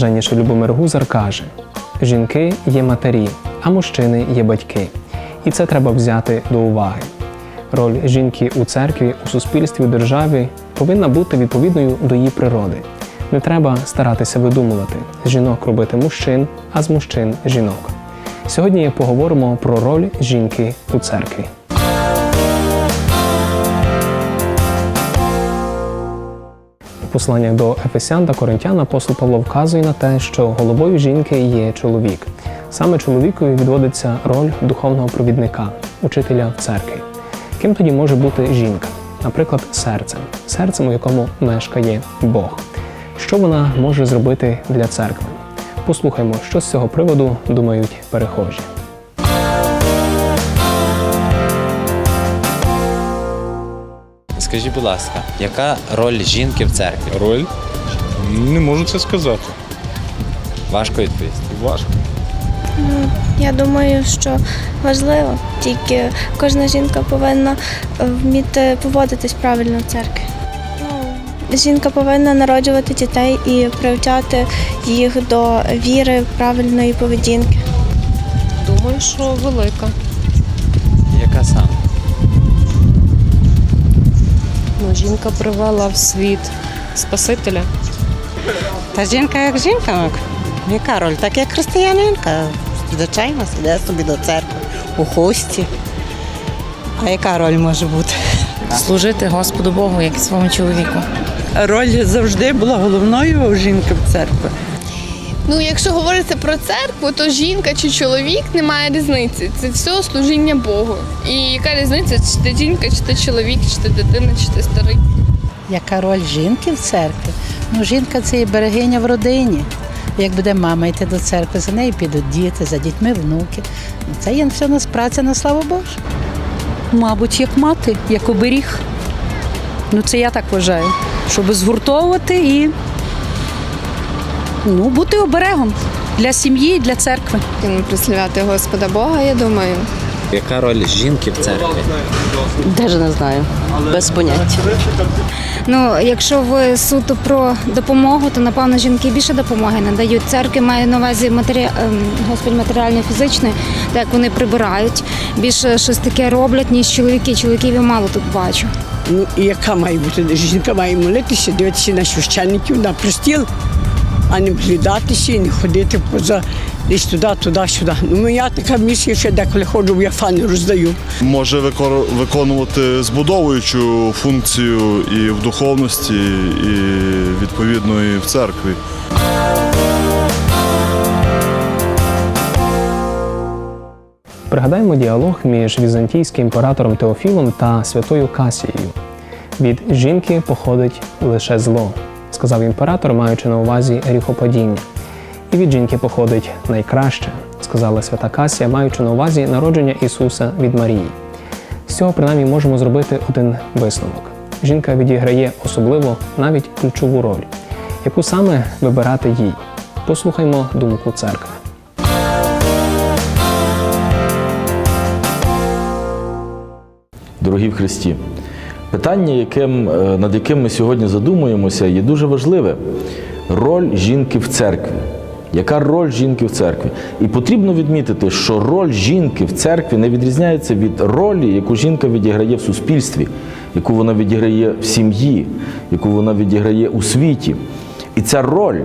Блаженніший Любомир Гузар каже: жінки є матері, а мужчини є батьки. І це треба взяти до уваги. Роль жінки у церкві, у суспільстві, у державі повинна бути відповідною до її природи. Не треба старатися видумувати з жінок робити мужчин, а з мужчин жінок. Сьогодні поговоримо про роль жінки у церкві. Посланнях до Ефесян та Коринтян апостол Павло вказує на те, що головою жінки є чоловік. Саме чоловікові відводиться роль духовного провідника, учителя в церкві. Ким тоді може бути жінка? Наприклад, серцем, серцем, у якому мешкає Бог. Що вона може зробити для церкви? Послухаймо, що з цього приводу думають перехожі. Скажіть, будь ласка, яка роль жінки в церкві? Роль? Не можу це сказати. Важко відповісти. Важко. Я думаю, що важливо. Тільки кожна жінка повинна вміти поводитись правильно в церкві. Ну, жінка повинна народжувати дітей і привчати їх до віри, правильної поведінки. Думаю, що велика. Яка саме? Жінка привела в світ Спасителя. Та жінка як жінка, яка роль? Так як християнинка. Звичайно, сиде собі до церкви у хості. А яка роль може бути? служити Господу Богу, як і своєму чоловіку. Роль завжди була головною у жінки в церкві. Ну, якщо говорити про церкву, то жінка чи чоловік немає різниці. Це все служіння Богу. І яка різниця, чи ти жінка, чи ти чоловік, чи ти дитина, чи ти старий. Яка роль жінки в церкві? Ну, жінка це і берегиня в родині. Як буде мама йти до церкви, за нею підуть діти, за дітьми внуки. Ну, Це є все у нас праця на славу Божу. Мабуть, як мати, як оберіг. Ну, це я так вважаю. Щоб згуртовувати і ну, бути оберегом для сім'ї і для церкви. Прославляти Господа Бога, я думаю. Яка роль жінки в церкві? Даже не знаю, без поняття. Ну, якщо ви суто про допомогу, то напевно жінки більше допомоги надають. Церкви маю на увазі матері... ем, господь матеріально фізичної, так як вони прибирають. Більше щось таке роблять, ніж чоловіки. Чоловіків я мало тут бачу. Ну і яка має бути? Жінка має молитися, дивитися на священників, на простіл, а не влідатися і не ходити поза десь туди, туди, сюди. Ну я така місія, що деколи ходжу, я фани роздаю. Може виконувати збудовуючу функцію і в духовності, і відповідно і в церкві. Пригадаємо діалог між візантійським імператором Теофілом та святою Касією. Від жінки походить лише зло, сказав імператор, маючи на увазі гріхопадіння. І від жінки походить найкраще, сказала свята Касія, маючи на увазі народження Ісуса від Марії. З цього принаймні можемо зробити один висновок. Жінка відіграє особливо навіть ключову роль, яку саме вибирати їй. Послухаймо думку церкви. Дорогі в Христі, питання, яким, е, над яким ми сьогодні задумуємося, є дуже важливе. Роль жінки в церкві. Яка роль жінки в церкві? І потрібно відмітити, що роль жінки в церкві не відрізняється від ролі, яку жінка відіграє в суспільстві, яку вона відіграє в сім'ї, яку вона відіграє у світі. І ця роль,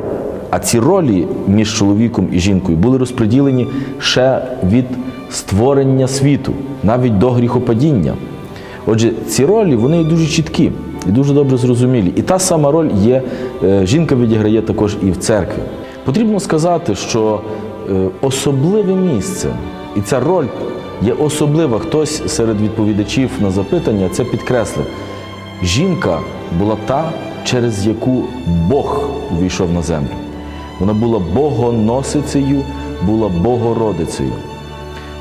а ці ролі між чоловіком і жінкою були розподілені ще від створення світу, навіть до гріхопадіння. Отже, ці ролі вони дуже чіткі і дуже добре зрозумілі. І та сама роль є, е, жінка відіграє також і в церкві. Потрібно сказати, що е, особливе місце, і ця роль є особлива. Хтось серед відповідачів на запитання це підкреслив. Жінка була та, через яку Бог увійшов на землю. Вона була богоносицею, була богородицею.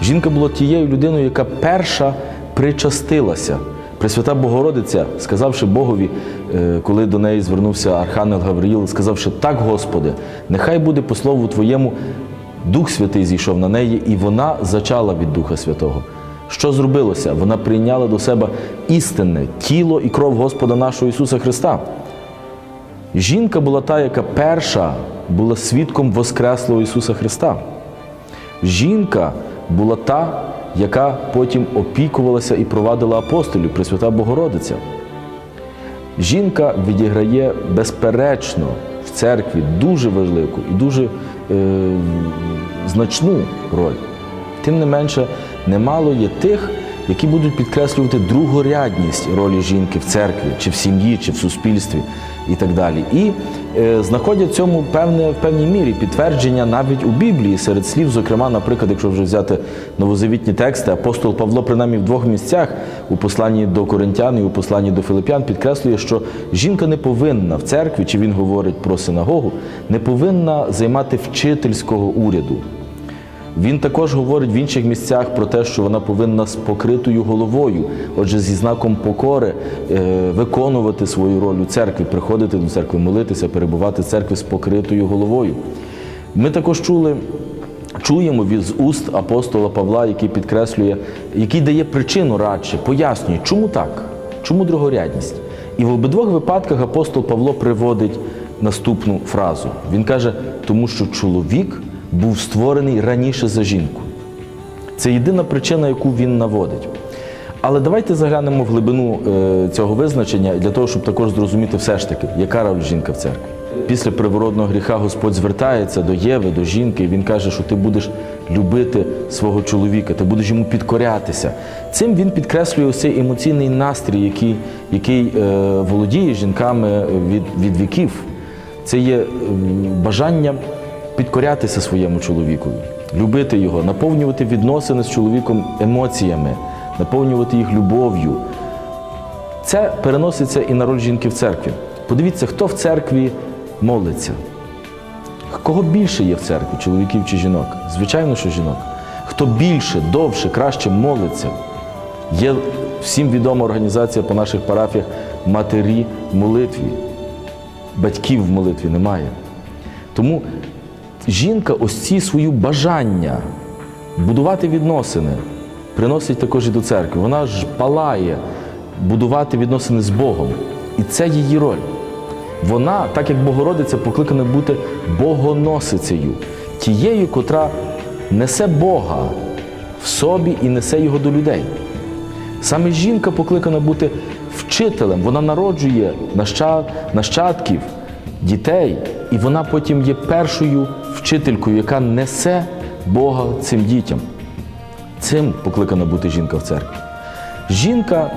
Жінка була тією людиною, яка перша причастилася. Пресвята Богородиця, сказавши Богові, е, коли до неї звернувся Архангел Гавриїл, сказавши, так, Господи, нехай буде по слову Твоєму, Дух Святий зійшов на неї, і вона зачала від Духа Святого. Що зробилося? Вона прийняла до себе істинне тіло і кров Господа нашого Ісуса Христа. Жінка була та, яка перша була свідком Воскреслого Ісуса Христа. Жінка була та, яка потім опікувалася і провадила апостолів, Пресвята Богородиця. Жінка відіграє безперечно в церкві дуже важливу і дуже е, значну роль. Тим не менше, немало є тих, які будуть підкреслювати другорядність ролі жінки в церкві, чи в сім'ї, чи в суспільстві і так далі. І е, знаходять цьому певне, в певній мірі підтвердження навіть у Біблії серед слів, зокрема, наприклад, якщо вже взяти новозавітні тексти, апостол Павло, принаймні в двох місцях у посланні до Коринтян і у посланні до Филип'ян, підкреслює, що жінка не повинна в церкві, чи він говорить про синагогу, не повинна займати вчительського уряду. Він також говорить в інших місцях про те, що вона повинна з покритою головою, отже, зі знаком покори е, виконувати свою роль у церкві, приходити до церкви, молитися, перебувати в церкві з покритою головою. Ми також чули. Чуємо від з уст апостола Павла, який підкреслює, який дає причину радше, пояснює, чому так, чому другорядність. І в обидвох випадках апостол Павло приводить наступну фразу. Він каже, тому що чоловік був створений раніше за жінку. Це єдина причина, яку він наводить. Але давайте заглянемо в глибину е, цього визначення для того, щоб також зрозуміти все ж таки, яка роль жінка в церкві. Після привородного гріха Господь звертається до Єви, до жінки, і він каже, що ти будеш любити свого чоловіка, ти будеш йому підкорятися. Цим він підкреслює ось цей емоційний настрій, який, який е, володіє жінками від, від віків. Це є бажання підкорятися своєму чоловікові, любити його, наповнювати відносини з чоловіком емоціями, наповнювати їх любов'ю. Це переноситься і на роль жінки в церкві. Подивіться, хто в церкві молиться. Кого більше є в церкві, чоловіків чи жінок? Звичайно, що жінок. Хто більше, довше, краще молиться. Є всім відома організація по наших парафіях матері в молитві. Батьків в молитві немає. Тому жінка ось ці свої бажання будувати відносини приносить також і до церкви. Вона ж палає будувати відносини з Богом. І це її роль. Вона, так як Богородиця, покликана бути богоносицею, тією, котра несе Бога в собі і несе його до людей. Саме жінка покликана бути вчителем, вона народжує нащадків, дітей, і вона потім є першою вчителькою, яка несе Бога цим дітям. Цим покликана бути жінка в церкві. Жінка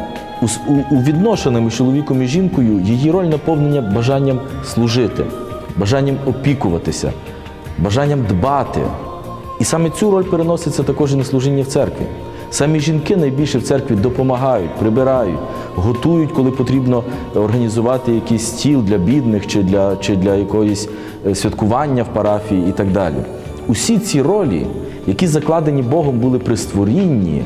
у, відношеному чоловіком і жінкою, її роль наповнення бажанням служити, бажанням опікуватися, бажанням дбати. І саме цю роль переноситься також і на служіння в церкві. Самі жінки найбільше в церкві допомагають, прибирають, готують, коли потрібно організувати якийсь стіл для бідних чи для, чи для якогось е, святкування в парафії і так далі. Усі ці ролі, які закладені Богом були при створінні,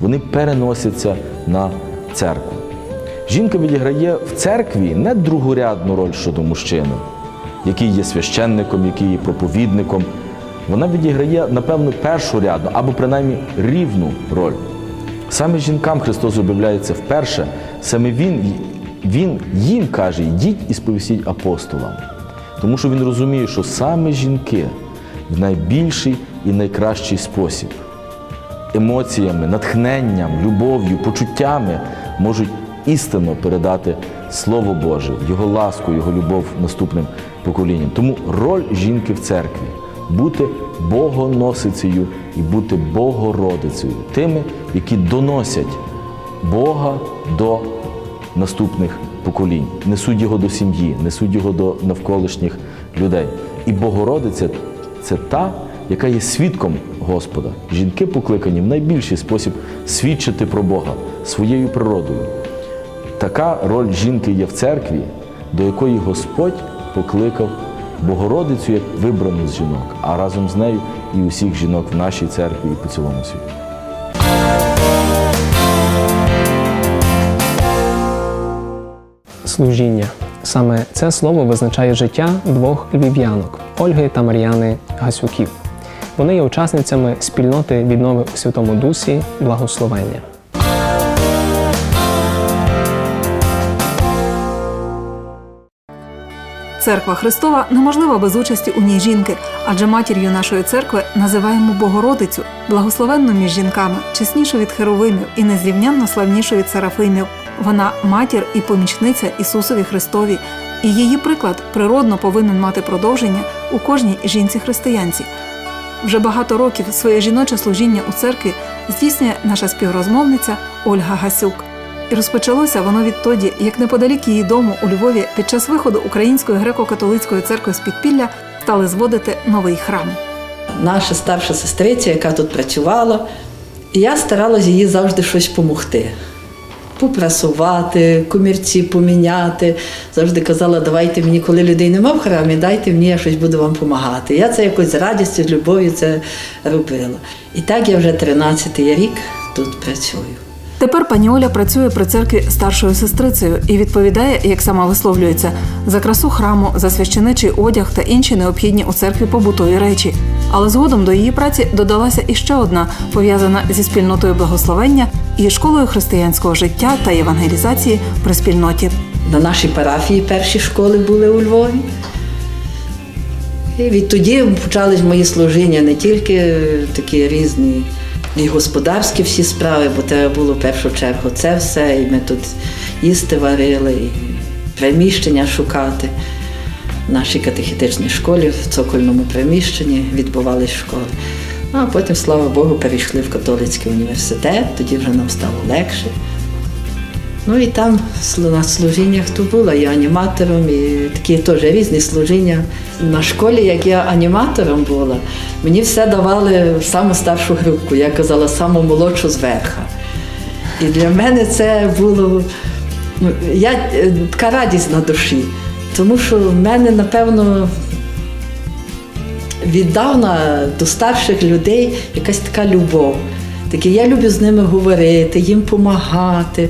вони переносяться на церкву. Жінка відіграє в церкві не другорядну роль щодо мужчини, який є священником, який є проповідником. Вона відіграє, напевно, першорядну або принаймні рівну роль. Саме жінкам Христос об'являється вперше, саме Він, він їм каже, йдіть і сповістіть апостолам. Тому що він розуміє, що саме жінки в найбільший і найкращий спосіб емоціями, натхненням, любов'ю, почуттями можуть істинно передати Слово Боже, Його ласку, Його любов наступним поколінням. Тому роль жінки в церкві бути богоносицею і бути Богородицею, тими, які доносять Бога до наступних поколінь, несуть його до сім'ї, несуть його до навколишніх людей. І Богородиця це та, яка є свідком Господа. Жінки покликані в найбільший спосіб свідчити про Бога своєю природою. Така роль жінки є в церкві, до якої Господь покликав Богородицю як вибрану з жінок, а разом з нею і усіх жінок в нашій церкві і по цілому світі. служіння. Саме це слово визначає життя двох львів'янок Ольги та Мар'яни Гасюків. Вони є учасницями спільноти віднови у Святому Дусі Благословення. Церква Христова неможлива без участі у ній жінки, адже матір'ю нашої церкви називаємо Богородицю, благословенну між жінками, чеснішу від херовимів і незрівнянно славнішу від серафимів. Вона матір і помічниця Ісусові Христові, і її приклад природно повинен мати продовження у кожній жінці-християнці. Вже багато років своє жіноче служіння у церкві здійснює наша співрозмовниця Ольга Гасюк. І розпочалося воно відтоді, як неподалік її дому у Львові під час виходу Української греко-католицької церкви з підпілля стали зводити новий храм. наша старша сестриця, яка тут працювала, я старалася їй завжди щось допомогти. Попрасувати, комірці поміняти. Завжди казала, давайте мені, коли людей нема в храмі, дайте мені, я щось буду вам допомагати. Я це якось з радістю, з любов'ю це робила. І так я вже 13-й рік тут працюю. Тепер пані Оля працює при церкві старшою сестрицею і відповідає, як сама висловлюється, за красу храму, за священичий одяг та інші необхідні у церкві побутові речі. Але згодом до її праці додалася іще одна, пов'язана зі спільнотою благословення і школою християнського життя та євангелізації при спільноті. На нашій парафії перші школи були у Львові. І відтоді почались мої служіння не тільки такі різні, і господарські всі справи, бо треба було в першу чергу це все, і ми тут їсти варили, і приміщення шукати. В нашій катехітичній школі, в цокольному приміщенні відбувалися школи. Ну, А потім, слава Богу, перейшли в католицький університет, тоді вже нам стало легше. Ну і там на служіннях то була і аніматором, і такі теж різні служіння. На школі, як я аніматором була, мені все давали в саму старшу групку, я казала, саму молодшу зверха. І для мене це було ну, я, е, така радість на душі, тому що в мене, напевно, віддавна до старших людей якась така любов. Таке, я люблю з ними говорити, їм допомагати,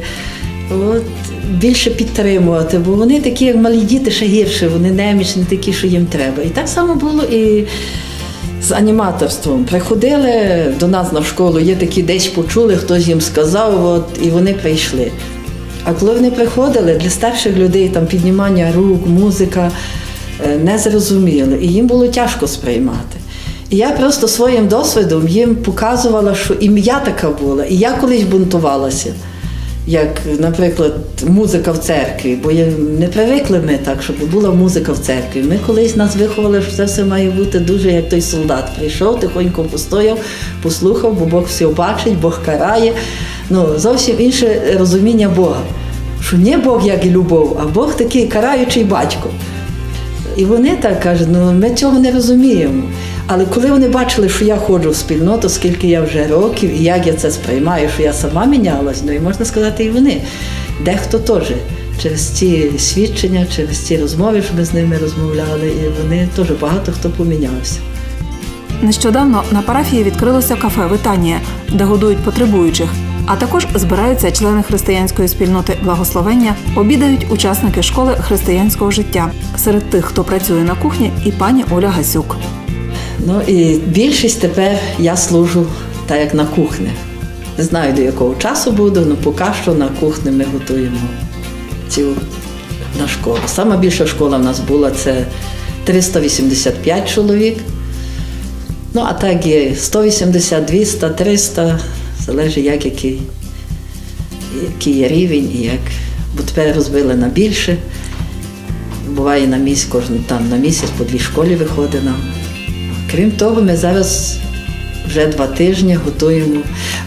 от, більше підтримувати, бо вони такі, як малі діти, ще гірше, вони немічні, такі, що їм треба. І так само було і з аніматорством. Приходили до нас на школу, є такі десь почули, хтось їм сказав, от, і вони прийшли. А коли вони приходили, для старших людей там піднімання рук, музика е, не зрозуміли, і їм було тяжко сприймати. І я просто своїм досвідом їм показувала, що ім'я така була, і я колись бунтувалася. Як, наприклад, музика в церкві, бо не привикли ми так, щоб була музика в церкві. Ми колись нас виховали, що це все має бути дуже як той солдат. Прийшов, тихонько постояв, послухав, бо Бог все бачить, Бог карає. Ну, зовсім інше розуміння Бога. Що не Бог як і любов, а Бог такий караючий батько. І вони так кажуть, ну ми цього не розуміємо. Але коли вони бачили, що я ходжу в спільноту, скільки я вже років, і як я це сприймаю, що я сама мінялась, ну і можна сказати, і вони. Дехто теж через ці свідчення, через ці розмови, що ми з ними розмовляли, і вони теж багато хто помінявся. Нещодавно на парафії відкрилося кафе Витанія, де годують потребуючих. А також збираються члени християнської спільноти благословення, обідають учасники школи християнського життя. Серед тих, хто працює на кухні, і пані Оля Гасюк. Ну і більшість тепер я служу так як на кухні. Не знаю, до якого часу буду, але поки що на кухні ми готуємо цю на школу. Сама більша школа в нас була це 385 чоловік. Ну, а так є 180, 200, 300, залежить як який, який є рівень і як. Бо тепер розбили на більше. Буває на місяць, кожен там на місяць по дві школі виходить нам. Крім того, ми зараз вже два тижні готуємо,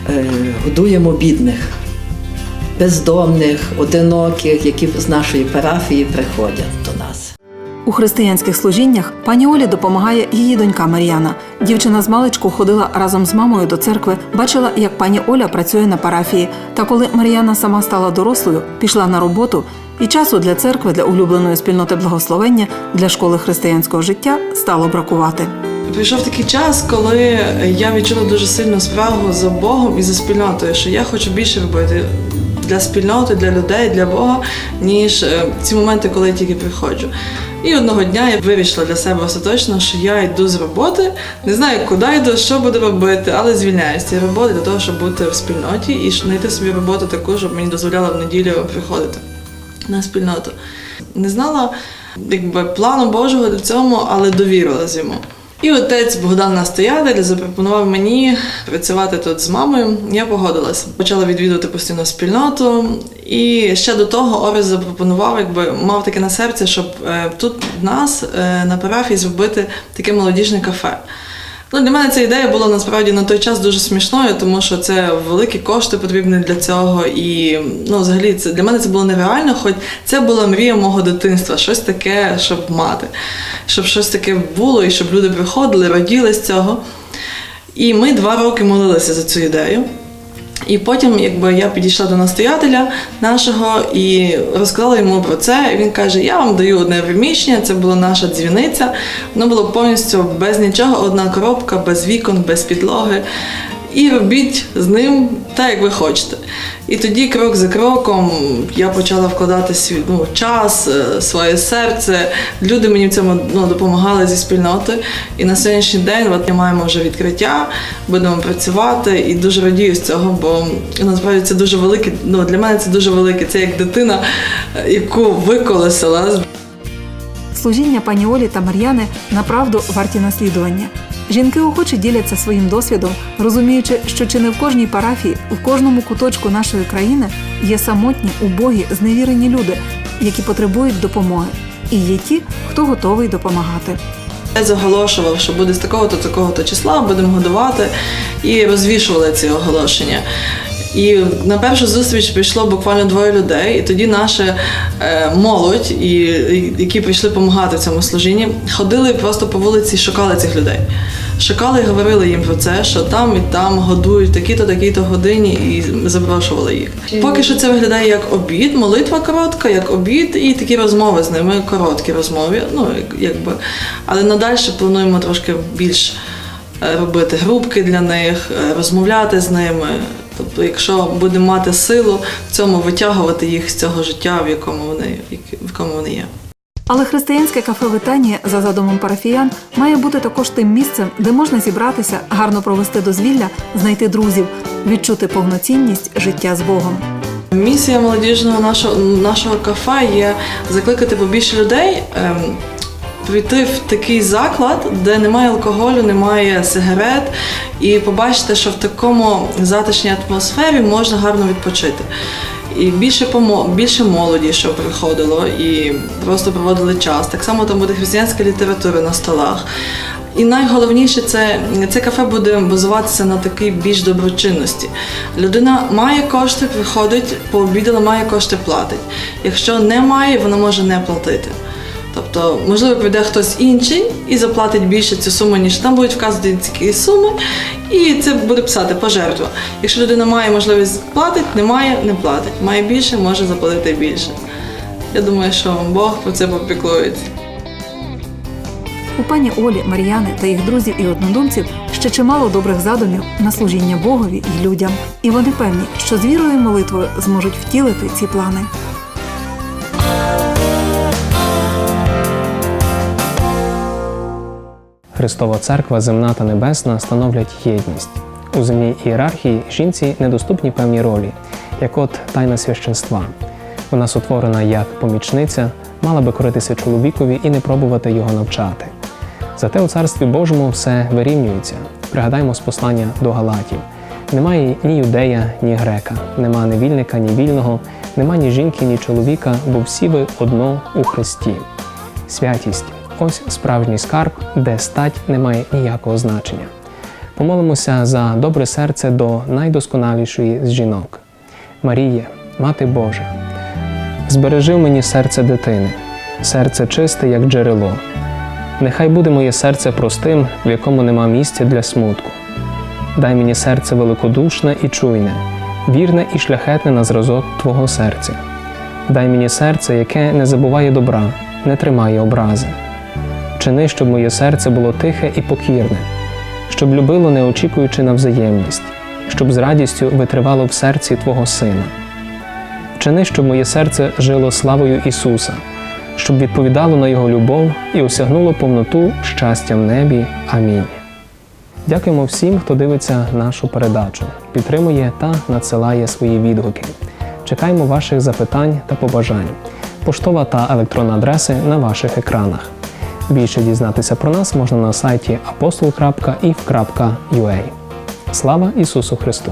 е, годуємо бідних, бездомних, одиноких, які з нашої парафії приходять до нас. У християнських служіннях пані Олі допомагає її донька Мар'яна. Дівчина з маличку ходила разом з мамою до церкви, бачила, як пані Оля працює на парафії. Та коли Мар'яна сама стала дорослою, пішла на роботу, і часу для церкви, для улюбленої спільноти благословення, для школи християнського життя стало бракувати. Прийшов такий час, коли я відчула дуже сильну справу за Богом і за спільнотою, що я хочу більше робити для спільноти, для людей, для Бога, ніж е, ці моменти, коли я тільки приходжу. І одного дня я вирішила для себе остаточно, що я йду з роботи, не знаю, куди йду, що буду робити, але звільняюся цієї роботи для того, щоб бути в спільноті і знайти собі роботу таку, щоб мені дозволяла в неділю приходити. на спільноту. Не знала якби, плану Божого до цьому, але довірилась йому. І отець Богдан Настоятель запропонував мені працювати тут з мамою. Я погодилась. Почала відвідувати постійно спільноту. І ще до того Орес запропонував, якби мав таке на серці, щоб е, тут нас е, на парафії зробити таке молодіжне кафе. Ну, для мене ця ідея була насправді на той час дуже смішною, тому що це великі кошти потрібні для цього. І ну, взагалі це для мене це було нереально, хоч це була мрія мого дитинства, щось таке, щоб мати, щоб щось таке було, і щоб люди приходили, раділи з цього. І ми два роки молилися за цю ідею. І потім, якби я підійшла до настоятеля нашого і розказала йому про це. Він каже: Я вам даю одне приміщення, це була наша дзвіниця. Воно було повністю без нічого, одна коробка, без вікон, без підлоги. І робіть з ним так, як ви хочете. І тоді, крок за кроком, я почала вкладати свій ну, час, е, своє серце. Люди мені в цьому ну, допомагали зі спільноти. І на сьогоднішній день от, ми маємо вже відкриття, будемо працювати і дуже радію з цього, бо насправді це дуже велике. Ну, для мене це дуже велике. Це як дитина, е, яку виколесила. Служіння пані Олі та Мар'яни направду варті наслідування. Жінки охоче діляться своїм досвідом, розуміючи, що чи не в кожній парафії, в кожному куточку нашої країни є самотні, убогі, зневірені люди, які потребують допомоги, і є ті, хто готовий допомагати. Я заголошував, що буде з такого-то, такого-то числа, будемо годувати, і розвішували ці оголошення. І на першу зустріч прийшло буквально двоє людей, і тоді наша е, молодь, і, які прийшли допомагати в цьому служінні, ходили просто по вулиці, і шукали цих людей. Шукали і говорили їм про це, що там і там годують такі-то, такі-то годині, і запрошували їх. Поки що це виглядає як обід, молитва коротка, як обід, і такі розмови з ними, короткі розмови. Ну, як- якби. Але надалі плануємо трошки більш е, робити групки для них, е, розмовляти з ними. Тобто, якщо будемо мати силу в цьому витягувати їх з цього життя, в якому вони, в якому вони є. Але християнське кафе Витанія за задумом парафіян має бути також тим місцем, де можна зібратися, гарно провести дозвілля, знайти друзів, відчути повноцінність життя з Богом. Місія молодіжного нашого, нашого кафе є закликати побільше людей ем, прийти в такий заклад, де немає алкоголю, немає сигарет, і побачити, що в такому затишній атмосфері можна гарно відпочити. І більше помо- більше молоді, що приходило, і просто проводили час. Так само там буде християнська література на столах. І найголовніше це, це кафе буде базуватися на такій більш доброчинності. Людина має кошти, приходить, пообідала, має кошти, платить. Якщо не має, вона може не платити. Тобто, можливо, прийде хтось інший і заплатить більше цю суму, ніж там будуть вказані ці суми, і це буде писати пожертва. Якщо людина має можливість платить, не має, не платить. Має більше, може заплатити більше. Я думаю, що Бог про це попіклується. У пані Олі, Мар'яни та їх друзів і однодумців ще чимало добрих задумів на служіння Богові і людям. І вони певні, що з вірою і молитвою зможуть втілити ці плани. Христова церква, земна та небесна становлять єдність. У земній ієрархії жінці недоступні певні ролі, як от тайна священства. Вона сотворена як помічниця, мала би коритися чоловікові і не пробувати його навчати. Зате у царстві Божому все вирівнюється. Пригадаймо з послання до Галатів. Немає ні юдея, ні грека, нема ні вільника, ні вільного, нема ні жінки, ні чоловіка, бо всі ви одно у Христі. Святість ось справжній скарб, де стать не має ніякого значення. Помолимося за добре серце до найдосконалішої з жінок. Маріє, Мати Божа, збережи мені серце дитини, серце чисте, як джерело. Нехай буде моє серце простим, в якому нема місця для смутку. Дай мені серце великодушне і чуйне, вірне і шляхетне на зразок Твого серця. Дай мені серце, яке не забуває добра, не тримає образи. Чини, щоб моє серце було тихе і покірне, щоб любило, не очікуючи на взаємність, щоб з радістю витривало в серці Твого Сина. Чини, щоб моє серце жило славою Ісуса, щоб відповідало на Його любов і осягнуло повноту щастя в небі. Амінь. Дякуємо всім, хто дивиться нашу передачу, підтримує та надсилає свої відгуки. Чекаємо ваших запитань та побажань. Поштова та електронна адреси на ваших екранах. Більше дізнатися про нас можна на сайті apostol.if.ua. Слава Ісусу Христу!